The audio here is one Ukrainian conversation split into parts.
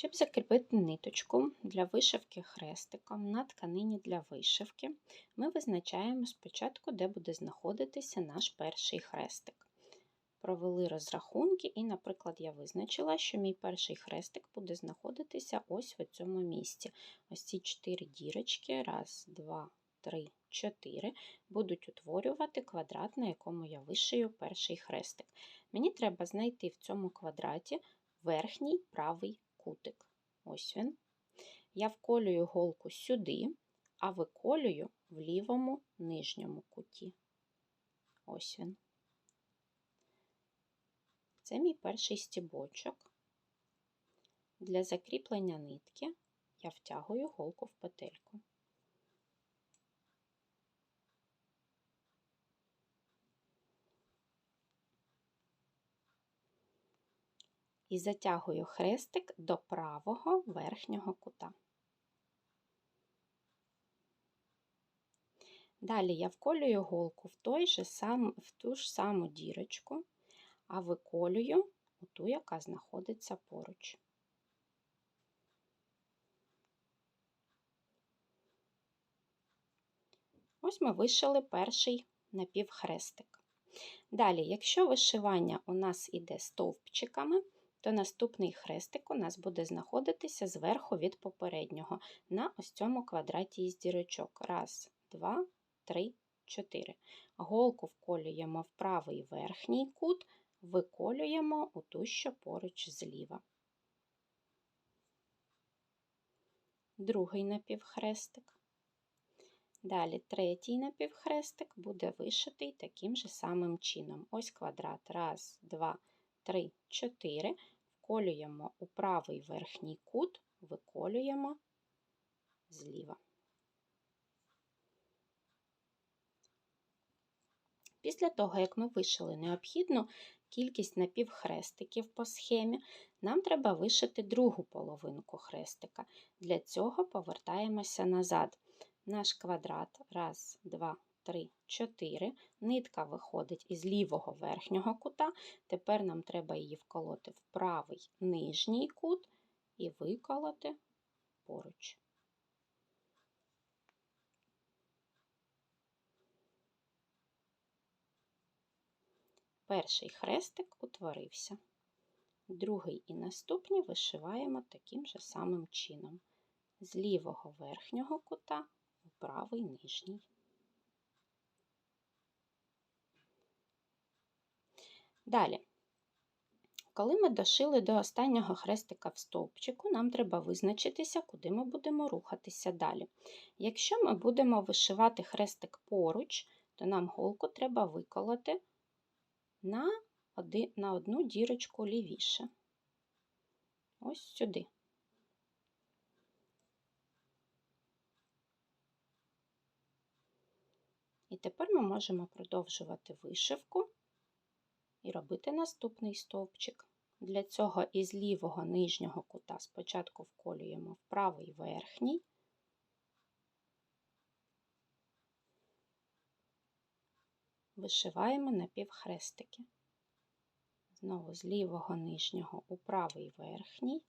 Щоб закріпити ниточку для вишивки хрестиком на тканині для вишивки, ми визначаємо спочатку, де буде знаходитися наш перший хрестик. Провели розрахунки, і, наприклад, я визначила, що мій перший хрестик буде знаходитися ось в цьому місці. Ось ці чотири дірочки, раз, два, три, чотири, будуть утворювати квадрат, на якому я вишию перший хрестик. Мені треба знайти в цьому квадраті верхній правий кутик. Ось він. Я вколюю голку сюди, а виколюю в лівому нижньому куті. Ось він. Це мій перший стібочок. Для закріплення нитки я втягую голку в петельку. І затягую хрестик до правого верхнього кута. Далі я вколюю голку в, той же сам, в ту ж саму дірочку, а виколюю у ту, яка знаходиться поруч. Ось ми вишили перший напівхрестик. Далі, якщо вишивання у нас іде стовпчиками, то наступний хрестик у нас буде знаходитися зверху від попереднього на ось цьому квадраті із дірочок. Раз, два, три, чотири. Голку вколюємо в правий верхній кут, виколюємо у ту, що поруч зліва. Другий напівхрестик. Далі третій напівхрестик буде вишитий таким же самим чином. Ось квадрат. Раз, два, три, чотири. Вколюємо у правий верхній кут, виколюємо зліва. Після того, як ми вишили необхідну кількість напівхрестиків по схемі, нам треба вишити другу половинку хрестика. Для цього повертаємося назад. Наш квадрат, раз, два, 3, 4. Нитка виходить із лівого верхнього кута. Тепер нам треба її вколоти в правий нижній кут і виколоти поруч. Перший хрестик утворився. Другий і наступні вишиваємо таким же самим чином. З лівого верхнього кута у правий нижній. Далі, коли ми дошили до останнього хрестика в стовпчику, нам треба визначитися, куди ми будемо рухатися далі. Якщо ми будемо вишивати хрестик поруч, то нам голку треба виколоти на, на одну дірочку лівіше. Ось сюди. І тепер ми можемо продовжувати вишивку і робити наступний стовпчик. Для цього із лівого нижнього кута спочатку вколюємо в правий верхній, вишиваємо напівхрестики. Знову з лівого нижнього у правий верхній.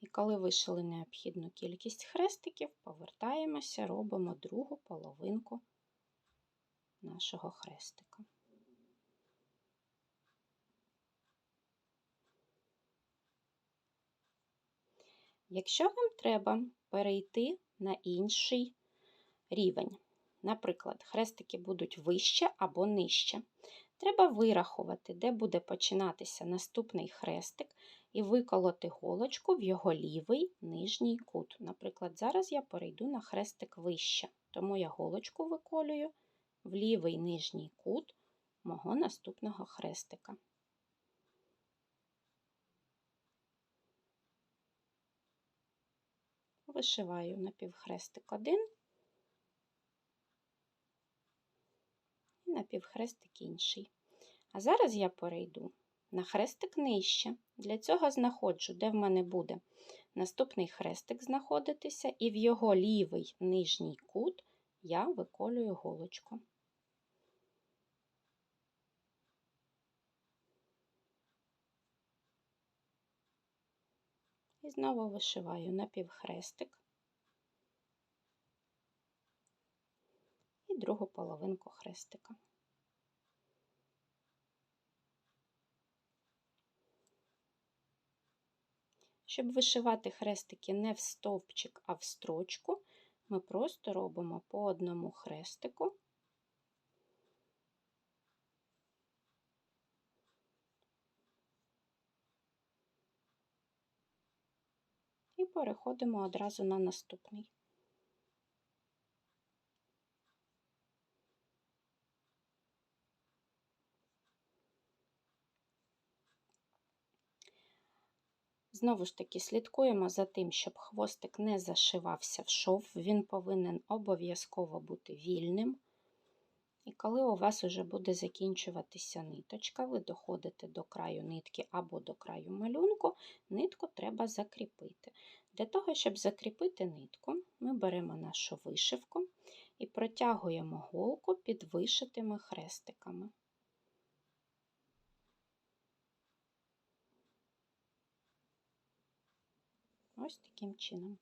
І коли вишили необхідну кількість хрестиків, повертаємося, робимо другу половинку нашого хрестика. Якщо вам треба перейти на інший рівень, наприклад, хрестики будуть вище або нижче, треба вирахувати, де буде починатися наступний хрестик, і виколоти голочку в його лівий нижній кут. Наприклад, зараз я перейду на хрестик вище, тому я голочку виколюю в лівий нижній кут мого наступного хрестика. Вишиваю напівхрестик один і напівхрестик інший. А зараз я перейду на хрестик нижче. Для цього знаходжу, де в мене буде наступний хрестик знаходитися, і в його лівий нижній кут я виколюю голочку. І знову вишиваю напівхрестик і другу половинку хрестика. Щоб вишивати хрестики не в стовпчик, а в строчку, ми просто робимо по одному хрестику. Переходимо одразу на наступний. Знову ж таки, слідкуємо за тим, щоб хвостик не зашивався в шов, він повинен обов'язково бути вільним. І коли у вас вже буде закінчуватися ниточка, ви доходите до краю нитки або до краю малюнку, нитку треба закріпити. Для того, щоб закріпити нитку, ми беремо нашу вишивку і протягуємо голку під вишитими хрестиками. Ось таким чином.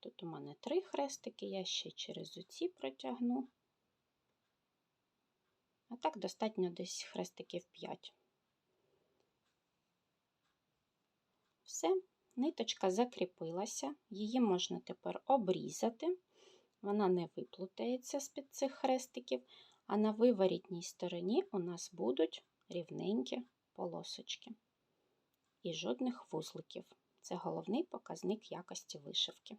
Тут у мене три хрестики, я ще через оці протягну. А так достатньо десь хрестиків 5. Все, ниточка закріпилася, її можна тепер обрізати, вона не виплутається з-під цих хрестиків, а на виворітній стороні у нас будуть рівненькі полосочки і жодних вузликів. Це головний показник якості вишивки.